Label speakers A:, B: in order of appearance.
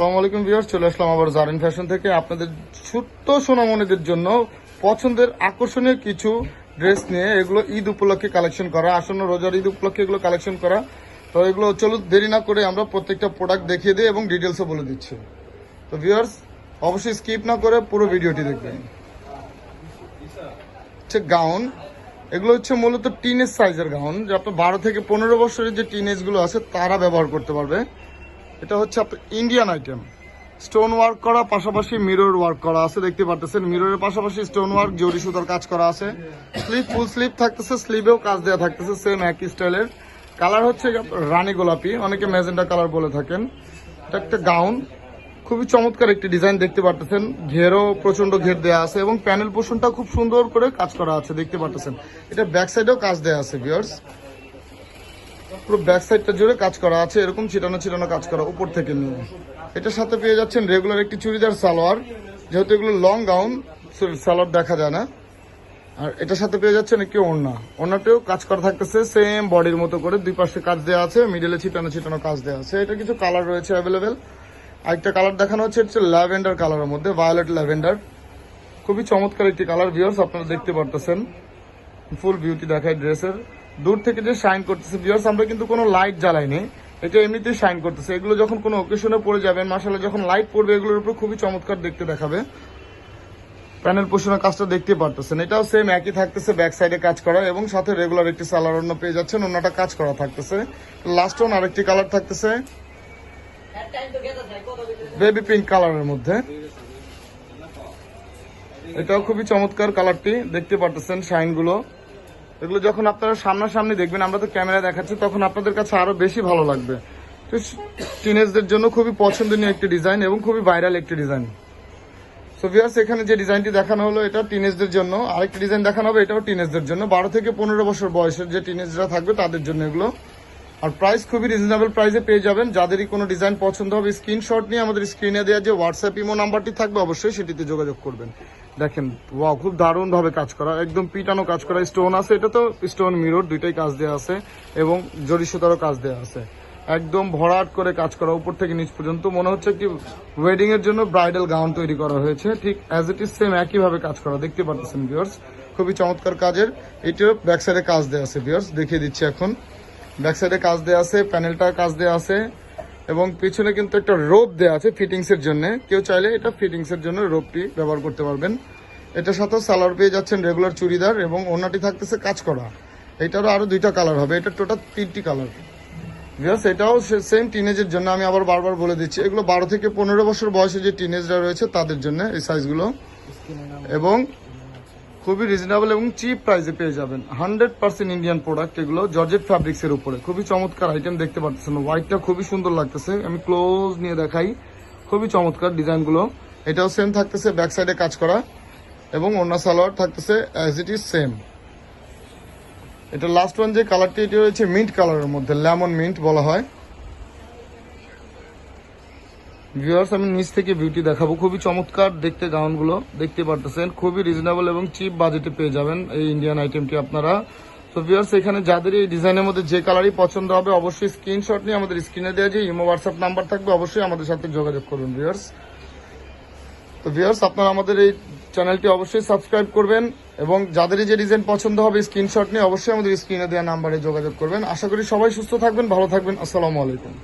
A: আসসালামু আলাইকুম চলে আসলাম আবার জারিন ফ্যাশন থেকে। আপনাদের ছোট্ট সোনামণিদের জন্য পছন্দের আকর্ষণীয় কিছু ড্রেস নিয়ে এগুলো ঈদ উপলক্ষে কালেকশন করা, আসন্ন রোজার ঈদ উপলক্ষে এগুলো কালেকশন করা। তো এগুলো চলুন দেরি না করে আমরা প্রত্যেকটা প্রোডাক্ট দেখিয়ে দিই এবং ডিটেলসও বলে দিচ্ছি। তো ভিউয়ার্স, অবশ্যই স্কিপ না করে পুরো ভিডিওটি দেখবেন। হচ্ছে গাউন এগুলো হচ্ছে মূলত টিনেজ সাইজের গাউন যে আপনার বারো থেকে পনেরো বছরের যে টিনেজগুলো আছে, তারা ব্যবহার করতে পারবে। এটা হচ্ছে ইন্ডিয়ান আইটেম স্টোন ওয়ার্ক করা, পাশাপাশি মিরর ওয়ার্ক করা আছে, দেখতে পারতেছেন? মিররের পাশাপাশি স্টোন ওয়ার্ক জরি সুতার কাজ করা আছে। স্লিপ ফুল স্লিপ থাকতেছে স্লিভেও কাজ দেওয়া থাকতেছে সেম একই স্টাইলের কালার হচ্ছে রানী গোলাপি, অনেকে ম্যাজেন্টা কালার বলে থাকেন। এটা একটা গাউন খুবই চমৎকার একটি ডিজাইন দেখতে পারতেছেন। ঘেরও প্রচণ্ড ঘের দেওয়া আছে এবং প্যানেল পোষণটা খুব সুন্দর করে কাজ করা আছে, দেখতে পারতেছেন। এটা ব্যাক সাইডেও কাজ দেওয়া আছে ভিউয়ার্স পুরো ব্যাক সাইডটা জুড়ে কাজ করা আছে, এরকম ছিটানো ছিটানো কাজ করা উপর থেকে নিয়ে এটার সাথে পেয়ে যাচ্ছেন রেগুলার একটি চুড়িদার সালোয়ার। যেহেতু এগুলো লং গাউন সালোয়ার দেখা যায় না। আর এটার সাথে পেয়ে যাচ্ছেন একটি ওড়না। ওড়নাতেও কাজ করা থাকতেছে সেম বডির মতো করে দুই পাশে কাজ দেওয়া আছে মিডলে ছিটানো ছিটানো কাজ দেওয়া আছে। এটা কিছু কালার রয়েছে অ্যাভেলেবেল আরেকটা কালার দেখানো হচ্ছে হচ্ছে ল্যাভেন্ডার কালারের মধ্যে ভায়োলেট ল্যাভেন্ডার খুবই চমৎকার একটি কালার ভিউয়ার্স আপনারা দেখতে পারতেছেন। ফুল বিউটি দেখায় ড্রেসের দূর থেকে যে শাইন করতেছে ভিউয়ার্স আমরা কিন্তু কোনো লাইট জ্বালাইনি। এটা এমনিতেই শাইন করতেছে। এগুলো যখন কোনো অকেশনে পড়ে যাবেন মাসালে যখন লাইট পড়বে, এগুলোর উপর খুবই চমৎকার দেখতে দেখাবে। প্যানেল পোষণের কাজটা দেখতে পারতেছেন। এটাও সেম একই থাকতেছে ব্যাক সাইডে কাজ করা এবং সাথে রেগুলার একটি সালার অন্য পেয়ে যাচ্ছেন, অন্যটা কাজ করা থাকতেছে। লাস্ট ওন আরেকটি কালার থাকতেছে। বেবি পিঙ্ক কালারের মধ্যে। এটাও খুবই চমৎকার কালারটি দেখতে পারতেছেন শাইনগুলো। এগুলো যখন আপনারা সামনাসামনি দেখবেন, আমরা তো ক্যামেরা দেখাচ্ছি, তখন আপনাদের কাছে আরও বেশি ভালো লাগবে। টিনেজদের জন্য খুবই পছন্দনীয় একটি ডিজাইন এবং খুবই ভাইরাল একটি ডিজাইন। সো এখানে যে ডিজাইনটি দেখানো হলো, এটা টিনেজদের জন্য। আরেকটি ডিজাইন দেখানো হবে, এটাও টিনেজদের জন্য। বারো থেকে পনেরো বছর বয়সের যে টিনেজরা থাকবে, তাদের জন্য এগুলো। আর প্রাইস খুবই রিজনেবল প্রাইসে পেয়ে যাবেন। যাদেরই কোনো ডিজাইন পছন্দ হবে স্ক্রিনশট নিয়ে আমাদের স্ক্রিনে দেওয়া যে হোয়াটসঅ্যাপ ইমো নাম্বারটি থাকবে, অবশ্যই সেটিতে যোগাযোগ করবেন। দেখেন ওয়াও খুব দারুণ ভাবে কাজ করা, একদম পিটানো কাজ করা স্টোন আছে, এটা তো স্টোন মিরর দুইটাই কাজ দেওয়া আছে, এবং জরি সুতারও কাজ দেওয়া আছে। একদম ভরাট করে কাজ করা, উপর থেকে নিচ পর্যন্ত, মনে হচ্ছে কি ওয়েডিং এর জন্য ব্রাইডাল গাউন তৈরি করা হয়েছে, ঠিক অ্যাজ ইট ইজ সেম একই ভাবে কাজ করা, দেখতে পারতেছেন ভিউয়ার্স খুবই চমৎকার কাজের, এটিও ব্যাক সাইডে কাজ দেওয়া আছে ভিউয়ার্স দেখিয়ে দিচ্ছি এখন। ব্যাক সাইডে কাজ দেওয়া আছে প্যানেলটা কাজ দেওয়া আছে এবং পিছনে কিন্তু একটা রোপ দেওয়া আছে ফিটিংস এর জন্য। কেউ চাইলে এটা ফিটিংস এর জন্য রোপটি ব্যবহার করতে পারবেন। এটার সাথেও সালোয়ার পেয়ে যাচ্ছেন রেগুলার চুড়িদার এবং ওনাটি থাকতেছে কাজ করা। এটারও আরও দুইটা কালার হবে। এটা টোটাল তিনটি কালার বিকজ এটাও সেম টিনেজের জন্য আমি আবার বারবার বলে দিচ্ছি। এগুলো বারো থেকে পনেরো বছর বয়সে যে টিনেজরা রয়েছে তাদের জন্য এই সাইজগুলো এবং খুবই রিজনেবল এবং চিপ প্রাইসে পেয়ে যাবেন। হান্ড্রেড পার্সেন্ট ইন্ডিয়ান প্রোডাক্ট এগুলো জর্জেট ফ্যাব্রিক্স এর উপরে। খুবই চমৎকার আইটেম দেখতে পাচ্ছেন। হোয়াইটটা খুবই সুন্দর লাগতেছে। আমি ক্লোজ নিয়ে দেখাই। খুবই চমৎকার ডিজাইনগুলো। এটাও সেম থাকতেছে ব্যাক সাইডে কাজ করা। এবং অন্য সালোয়ার থাকতেছে অ্যাজ ইট ইজ সেম এটা লাস্ট ওয়ান যে কালারটি এটি রয়েছে মিন্ট কালারের মধ্যে লেমন মিন্ট বলা হয়। ভিউয়ার্স আমি নিচ থেকে বিউটি দেখাবো। খুবই চমৎকার দেখতে গাউনগুলো। দেখতে পারতেছেন, খুবই রিজনেবল এবং চিপ বাজেটে পেয়ে যাবেন এই ইন্ডিয়ান আইটেমটি আপনারা। তো ভিউয়ার্স এখানে যাদের এই ডিজাইনের মধ্যে যে কালারই পছন্দ হবে, অবশ্যই স্ক্রিনশট নিয়ে আমাদের স্ক্রিনে দেওয়া যে ইমো হোয়াটসঅ্যাপ নাম্বার থাকবে, অবশ্যই আমাদের সাথে যোগাযোগ করুন ভিউয়ার্স তো ভিউয়ার্স আপনারা আমাদের এই চ্যানেলটি অবশ্যই সাবস্ক্রাইব করবেন এবং যাদেরই যে ডিজাইন পছন্দ হবে স্ক্রিনশট নিয়ে অবশ্যই আমাদের স্ক্রিনে দেওয়া নাম্বারে যোগাযোগ করবেন। আশা করি সবাই সুস্থ থাকবেন, ভালো থাকবেন। আসসালামু আলাইকুম।